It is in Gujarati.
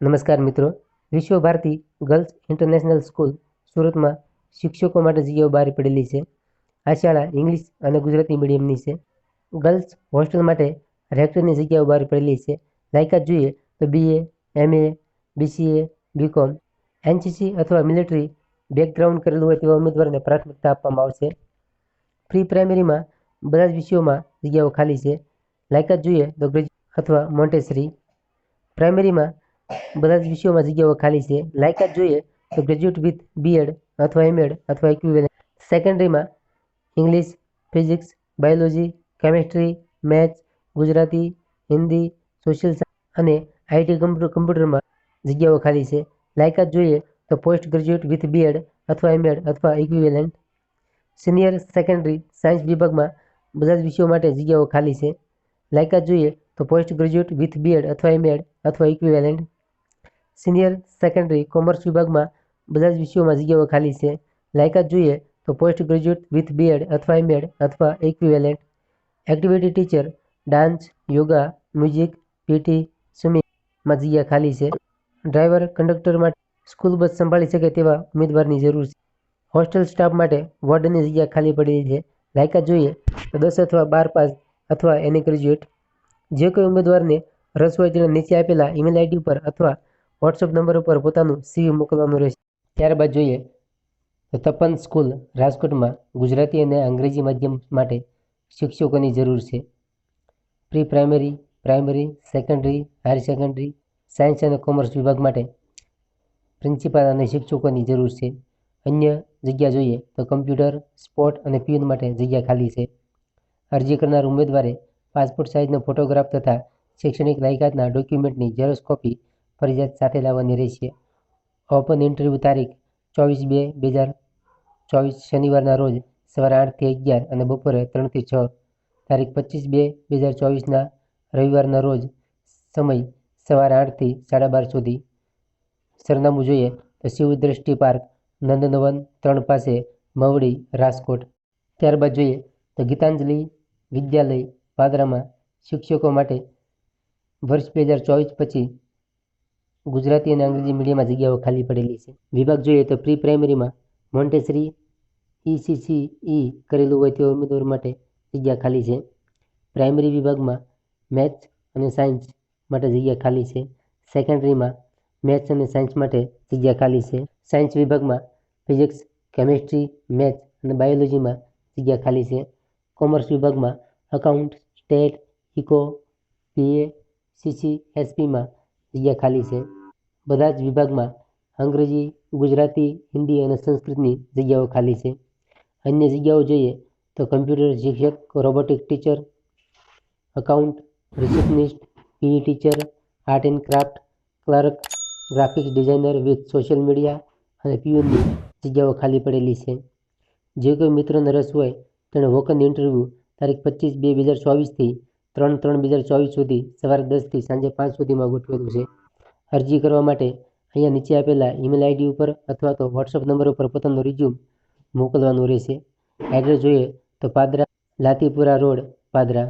નમસ્કાર મિત્રો. વિશ્વ ભારતી ગર્લ્સ ઇન્ટરનેશનલ સ્કૂલ સુરતમાં શિક્ષકો માટે જગ્યાઓ બહાર પડેલી છે. આ શાળા ઇંગ્લિશ અને ગુજરાતી મીડિયમની છે. ગર્લ્સ હોસ્ટેલ માટે રેક્ટરની જગ્યાઓ બહાર પડેલી છે. લાયકાત જોઈએ તો BA MA BCA BCom NCC અથવા મિલિટરી બેકગ્રાઉન્ડ કરેલું હોય તેવા ઉમેદવારોને પ્રાથમિકતા આપવામાં આવશે. પ્રી પ્રાઇમરીમાં બધા જ વિષયોમાં જગ્યાઓ ખાલી છે. લાયકાત જોઈએ તો ગ્રેજ્યુએટ અથવા મોન્ટેસરી પ્રાઇમરીમાં બધા જ વિષયોમાં જગ્યાઓ ખાલી છે. લાયકાત જોઈએ તો ગ્રેજ્યુએટ વિથ બીએડ અથવા એમએડ અથવા equivalent સેકન્ડરીમાં English physics biology chemistry maths Gujarati Hindi social science અને આઈટી કમ્પ્યુટર કમ્પ્યુટરમાં જગ્યાઓ ખાલી છે. લાયકાત જોઈએ તો post graduate with B Ed અથવા એમએડ અથવા ઇક્વિવેલન્ટ સિનિયર સેકન્ડરી સાયન્સ વિભાગમાં બધા જ વિષયો માટે જગ્યાઓ ખાલી છે. લાયકાત જોઈએ તો post graduate with B Ed અથવા એમએડ અથવા ઇક્વિવેલન્ટ સિનિયર સેકન્ડરી કોમર્સ વિભાગમાં બધા જ વિષયોમાં જગ્યાઓ ખાલી છે. લાયકાત જોઈએ તો પોસ્ટ ગ્રેજ્યુએટ વિથ બીએડ અથવા એમએડ અથવા equivalent activity teacher dance yoga music PT સ્વિમિંગમાં જગ્યા ખાલી છે. ડ્રાઈવર કંડક્ટર માટે સ્કૂલ બસ સંભાળી શકે તેવા ઉમેદવારની જરૂર છે. હોસ્ટેલ સ્ટાફ માટે વોર્ડની જગ્યા ખાલી પડેલી છે. લાયકાત જોઈએ તો દસ અથવા બાર પાસ અથવા એની ગ્રેજ્યુએટ. જે કોઈ ઉમેદવારને રસ હોય તેણે નીચે આપેલા ઈમેલ આઈડી પર અથવા વોટ્સઅપ નંબર ઉપર પોતાનું સીવી મોકલવાનું રહેશે. ત્યારબાદ જોઈએ તો તપન સ્કૂલ રાજકોટમાં ગુજરાતી અને અંગ્રેજી માધ્યમ માટે શિક્ષકોની જરૂર છે. Pre primary primary, secondary, higher secondary, science અને કોમર્સ વિભાગ માટે પ્રિન્સિપાલ અને શિક્ષકોની જરૂર છે. અન્ય જગ્યા જોઈએ તો કમ્પ્યુટર, સ્પોર્ટ અને પ્યુન માટે જગ્યા ખાલી છે. અરજી કરનાર ઉમેદવારે પાસપોર્ટ સાઇઝનો ફોટોગ્રાફ તથા શૈક્ષણિક લાયકાતના ડોક્યુમેન્ટની ઝેરોક્ષ કોપી ફરજિયાત સાથે લાવવાની રહેશે. ઓપન ઇન્ટરવ્યૂ તારીખ ચોવીસ બે બે હજાર ચોવીસ શનિવારના રોજ સવારે આઠથી અગિયાર અને બપોરે ત્રણથી છ. તારીખ પચીસ બે બે હજાર ચોવીસના રવિવારના રોજ સમય સવારે આઠથી સાડા બાર સુધી. સરનામું જોઈએ તો શિવદ્રષ્ટિ પાર્ક, નંદનવન ત્રણ પાસે મવડી, રાજકોટ. ત્યારબાદ જોઈએ તો ગીતાંજલિ વિદ્યાલય પાદરામાં શિક્ષકો માટે વર્ષ બે હજાર ચોવીસ પછી ગુજરાતી અને અંગ્રેજી મીડિયમમાં જગ્યાઓ ખાલી પડેલી છે. વિભાગ જોઈએ તો પ્રી પ્રાઇમરીમાં મોન્ટેસરી ઈસીસી કરેલું હોય તેવા ઉમેદવાર માટે જગ્યા ખાલી છે. પ્રાઇમરી વિભાગમાં મેથ્સ અને સાયન્સ માટે જગ્યા ખાલી છે. સેકન્ડરીમાં મેથ્સ અને સાયન્સ માટે જગ્યા ખાલી છે. સાયન્સ વિભાગમાં ફિઝિક્સ કેમેસ્ટ્રી મેથ્સ અને બાયોલોજીમાં જગ્યા ખાલી છે. કોમર્સ વિભાગમાં account stat eco PA CC એસપીમાં જગ્યા ખાલી છે. બધા જ વિભાગમાં અંગ્રેજી, ગુજરાતી, હિન્દી અને સંસ્કૃતની જગ્યાઓ ખાલી છે. અન્ય જગ્યાઓ જોઈએ તો કમ્પ્યુટર શિક્ષક, robotic teacher account receptionist, PE teacher, art and craft, clerk, graphics designer with social media અને પીઓની જગ્યાઓ ખાલી પડેલી છે. જે કોઈ મિત્રોને રસ હોય તેણે વોકન ઇન્ટરવ્યૂ તારીખ પચીસ બે બે હજાર ચોવીસથી ત્રણ ત્રણ બે હજાર ચોવીસ સુધી સવારે દસથી સાંજે પાંચ સુધીમાં ગોઠવેલું છે. અરજી કરવા માટે અહીંયા નીચે આપેલા ઈમેલ આઈડી ઉપર અથવા તો વોટ્સઅપ નંબર ઉપર પોતાનું રિઝ્યુમ મોકલવાનું રહેશે. એડ્રેસ જોઈએ તો પાદરા, લાતીપુરા રોડ, પાદરા.